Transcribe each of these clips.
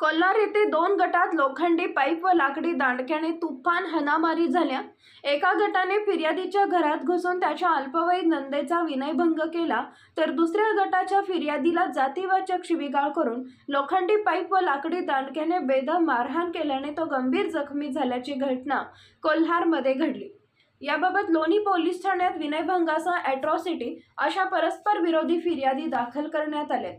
कोल्हार येथे दोन गटात लोखंडी पाईप व लाकडी दांडक्याने तुफान हनामारी झाल्या. एका गटाने फिर्यादीच्या घरात घुसून त्याच्या अल्पवयीन नंदेचा विनयभंग केला तर दुसऱ्या गटाच्या फिर्यादीला जातीवाचक शिविगाळ करून लोखंडी पाईप व लाकडी दांडक्याने बेदम मारहाण केल्याने तो गंभीर जखमी झाल्याची घटना कोल्हारमध्ये घडली. याबाबत लोणी पोलीस ठाण्यात विनयभंगासह अॅट्रॉसिटी अशा परस्पर विरोधी फिर्यादी दाखल करण्यात आल्या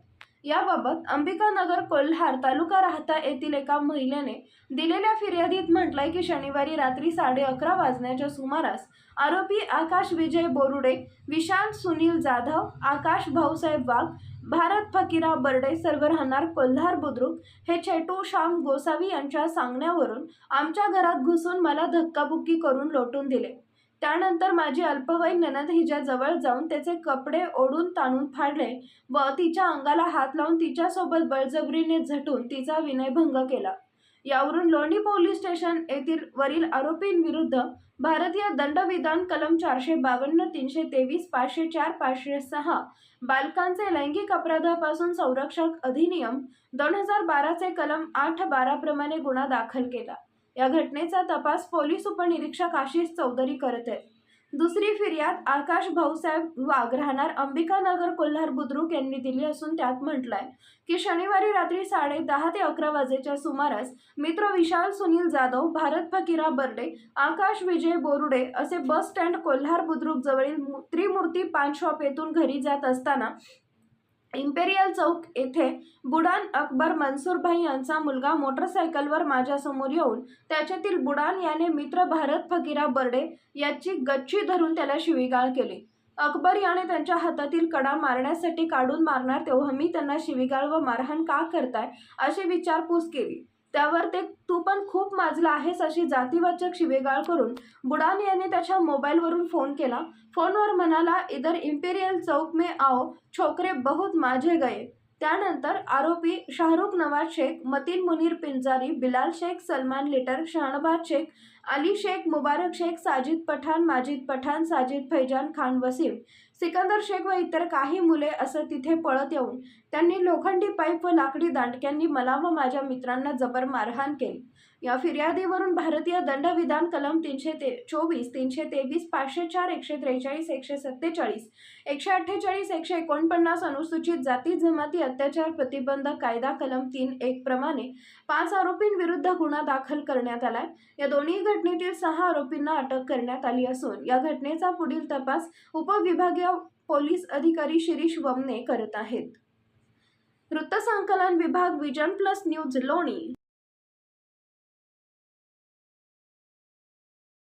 याबाबत अंबिकानगर कोल्हार तालुका राहता येथील एका महिलेने दिलेल्या फिर्यादीत म्हटलंय की शनिवारी रात्री साडे अकरा वाजण्याच्या सुमारास आरोपी आकाश विजय बोरुडे विशाल सुनील जाधव आकाश भाऊसाहेब वाघ भारत फकीरा बर्डे सर्व राहणार कोल्हार बुद्रुक हे छेटू श्याम गोसावी यांच्या सांगण्यावरून आमच्या घरात घुसून मला धक्काबुक्की करून लोटून दिले. त्यानंतर माझी अल्पवयीन ननद हिच्या जवळ जाऊन त्याचे कपडे ओढून ताणून फाडले व तिच्या अंगाला हात लावून तिच्यासोबत बळजबरीने झटून तिचा विनयभंग केला. यावरून लोणी पोलीस स्टेशन येथील वरील आरोपींविरुद्ध भारतीय दंडविधान कलम चारशे बावन्न तीनशे तेवीस पाचशे चार पाचशे सहा बालकांचे लैंगिक अपराधापासून संरक्षक अधिनियम दोन हजार बाराचे कलम आठ बाराप्रमाणे गुन्हा दाखल केला. या घटनेचा तपास पोलीस उपनिरीक्षक आशिष चौधरी करत आहेत. दुसरी फिर्याद आकाश भाऊसाहेब वाघ राहणार अंबिकानगर कोल्हार बुद्रुक यांनी दिली असून त्यात म्हटलंय की शनिवारी रात्री साडे दहा ते अकरा वाजेच्या सुमारास मित्र विशाल सुनील जाधव भारत फकीरा बर्डे आकाश विजय बोरुडे असे बस स्टँड कोल्हार बुद्रुक जवळील त्रिमूर्ती पान शॉप येथून घरी जात असताना इम्पेरियल चौक येथे बुडान अकबर मनसूरभाई यांचा मुलगा मोटरसायकलवर माझ्यासमोर येऊन त्याच्यातील बुडान याने मित्र भारत फकीरा बर्डे याची गच्ची धरून त्याला शिवीगाळ केली. अकबर याने त्यांच्या हातातील कडा मारण्यासाठी काढून मारणार तेव्हा मी त्यांना शिवीगाळ व मारहाण का करताय अशी विचारपूस केली. त्यावर ते तू पण खूप माजला आहेस अशी जातीवाचक शिवेगाळ करून बुडान याने त्याच्या मोबाईलवरून फोन केला. फोनवर म्हणाला इधर इम्पेरियल चौक में आओ छोकरे बहुत माझे गए. त्यानंतर आरोपी शाहरुख नवाज शेख मतीन मुनीर पिंजारी बिलाल शेख सलमान लिटर शहानबाज शेख अली शेख मुबारक शेख साजिद पठाण माजिद पठाण साजिद फैजान खान वसीम सिकंदर शेख व इतर काही मुले असं तिथे पळत येऊन त्यांनी लोखंडी पाईप व लाकडी दांडक्यांनी मला व माझ्या मित्रांना जबर मारहाण केली. या फिर्यादीवरून भारतीय दंडविधान कलम तीनशे ते चोवीस तीनशे तेवीस पाचशे चार एकशे त्रेचाळीस एकशे सत्तेचाळीस एकशे अठ्ठेचाळीस एकशे एकोणपन्नास अनुसूचित जाती जमाती अत्याचार प्रतिबंध कायदा कलम तीन एक प्रमाणे पाच आरोपींविरुद्ध गुन्हा दाखल करण्यात आलाय. या दोन्ही घटनेतील सहा आरोपींना अटक करण्यात आली असून या घटनेचा पुढील तपास उपविभागीय पोलीस अधिकारी शिरीष वमने करत आहेत. वृत्तसंकलन विभाग विजन प्लस न्यूज लोणी